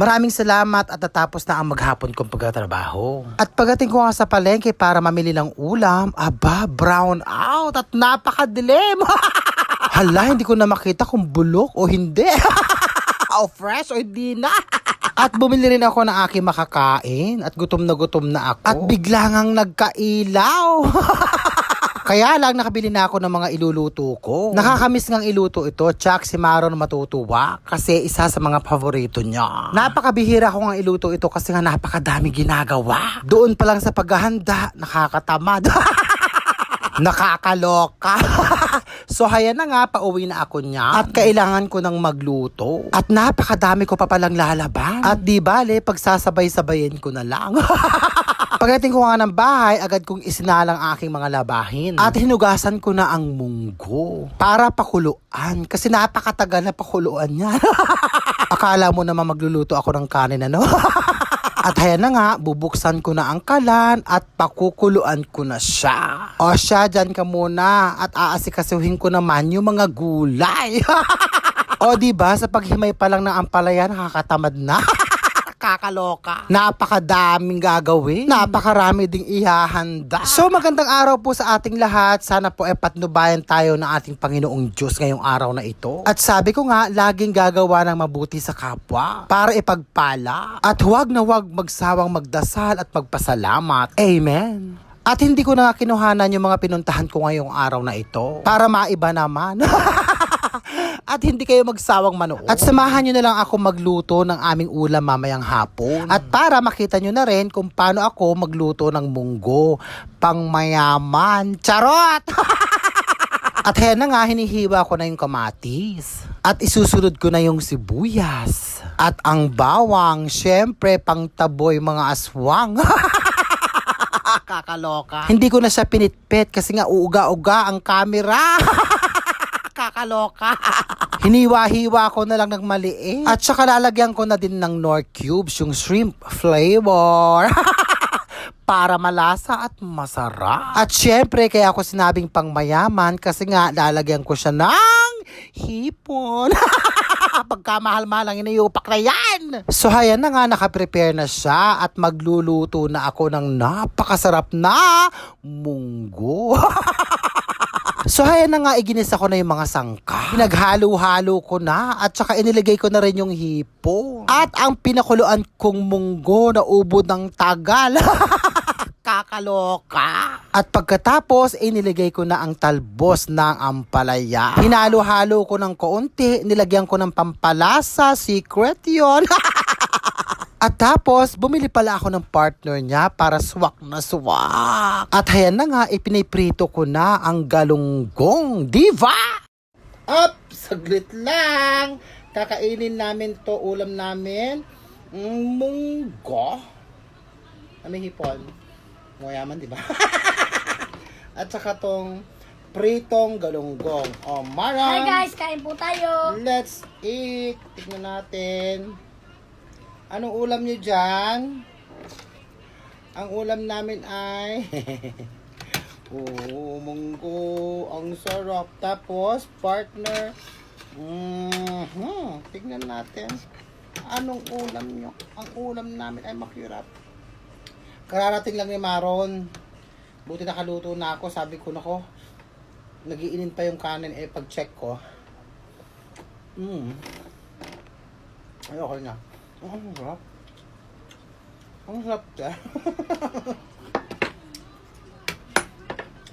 Maraming salamat at natapos na ang maghapon kong pagtatrabaho. At pagdating ko nga sa palengke para mamili ng ulam, aba, brown out at napakadilim. Hala, hindi ko na makita kung bulok o hindi. o fresh o hindi na. At bumili rin ako ng aking makakain at gutom na gutom na ako. At bigla ngang nagkailaw. Kaya lang nakabili na ako ng mga iluluto ko. Nakakamiss ngang iluto ito, tsak si Maron matutuwa kasi isa sa mga paborito niya. Napakabihira ko nga iluto ito kasi nga napakadami ginagawa. Doon pa lang sa paghahanda, nakakatamad. Nakakaloka. so hayan na nga, pauwi na ako niya. At kailangan ko ng magluto. At napakadami ko pa palang lalaban. At di bale, pagsasabay-sabayin ko na lang. Pagdating ko nga ng bahay, agad kong isinalang aking mga labahin. At hinugasan ko na ang munggo. Para pakuluan. Kasi napakatagal na pakuluan niya. Akala mo naman magluluto ako ng kanin, ano? At hayan na nga, bubuksan ko na ang kalan at pakukuluan ko na siya. O siya, dyan ka muna at aasikasuhin ko naman yung mga gulay. o ba sa paghimay pa lang ng ampalaya, nakakatamad na. Kakaloka. Napakadaming gagawin. Napakarami ding ihahanda. So magandang araw po sa ating lahat. Sana po ay patnubayan tayo ng ating Panginoong Diyos ngayong araw na ito. At sabi ko nga, laging gagawa ng mabuti sa kapwa para ipagpala. At huwag na huwag magsawang magdasal at magpasalamat. Amen. At hindi ko na kinuhanan yung mga pinuntahan ko ngayong araw na ito para maiba naman. At hindi kayo magsawang manood. At samahan nyo na lang ako magluto ng aming ulam mamayang hapon. At para makita nyo na rin kung paano ako magluto ng munggo. Pangmayaman. Charot! At hen na nga, hinihiwa ko na yung kamatis. At isusunod ko na yung sibuyas. At ang bawang, syempre, pang taboy mga aswang. Kakaloka. Hindi ko na siya pinitpit kasi nga uuga-uga ang camera. Kakaloka. Hiniwa-hiwa ko na lang ng maliit. At saka lalagyan ko na din ng Nor Cubes, yung shrimp flavor. para malasa at masarap. At syempre, kaya ako sinabing pangmayaman kasi nga lalagyan ko siya ng hipon. Pagkamahal-mahal ang iniyupak na yan. So hayan na nga, nakaprepare na siya at magluluto na ako ng napakasarap na munggo. So hayan na nga, iginisa ko na yung mga sangka. Pinaghalo-halo ko na at saka inilagay ko na rin yung hipo. At ang pinakuluan kong munggo na ubod ng tagal. Kakaloka. At pagkatapos, inilagay ko na ang talbos ng ampalaya. Hinalo-halo ko ng kaunti, nilagyan ko ng pampalasa, secret yon. At tapos, bumili pala ako ng partner niya para swak na swak. At hayan na nga, ipiniprito ko na ang galunggong diva! Up! Saglit lang! Kakainin namin to ulam namin. Mm, munggo. May hipon. Mayaman, di ba? At saka tong pritong galunggong. Oh, Hi Maran! guys, kain po tayo. Let's eat. Tignan natin. Anong ulam niyo dyan? Ang ulam namin ay... oh, munggo. Ang sarap. Tapos, partner. Mhm. Tignan natin. Anong ulam niyo? Ang ulam namin ay makirap. Kararating lang ni Maron. Buti nakaluto na ako. Sabi ko nako. Nagiinin pa yung kanin eh pag-check ko. Mm. Ay, okay na. Ang sarap. Ang sarap ka.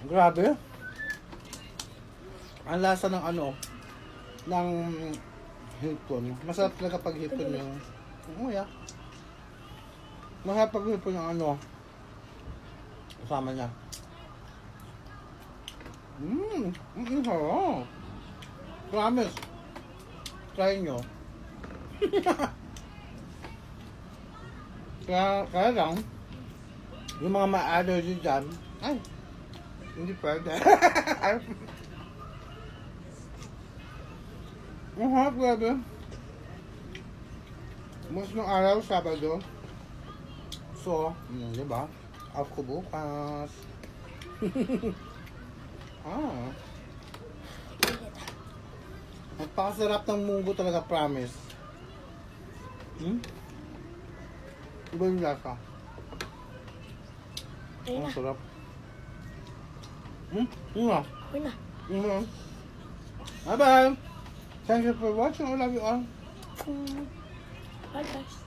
Grabe. Ang lasa ng ano, ng hipon. Masarap talaga pag hipon yung, oh yeah. Masarap pag hipon yung ano, kasama niya. Mmm, ang sarap. Promise. Try nyo. kaya, kaya lang, yung mga ma-allergy dyan, ay, hindi pwede. Harap, grabe. Mas ng araw, Sabado. So, mm, di ba? Off ko bukas. ah. Napakasarap ng munggo talaga, promise. Hmm? Iba yung lasa. Ayun na. Ang sarap. Hmm? Yun na. Ayun na. Yun na. Bye-bye. Thank you for watching. I love you all. Bye guys.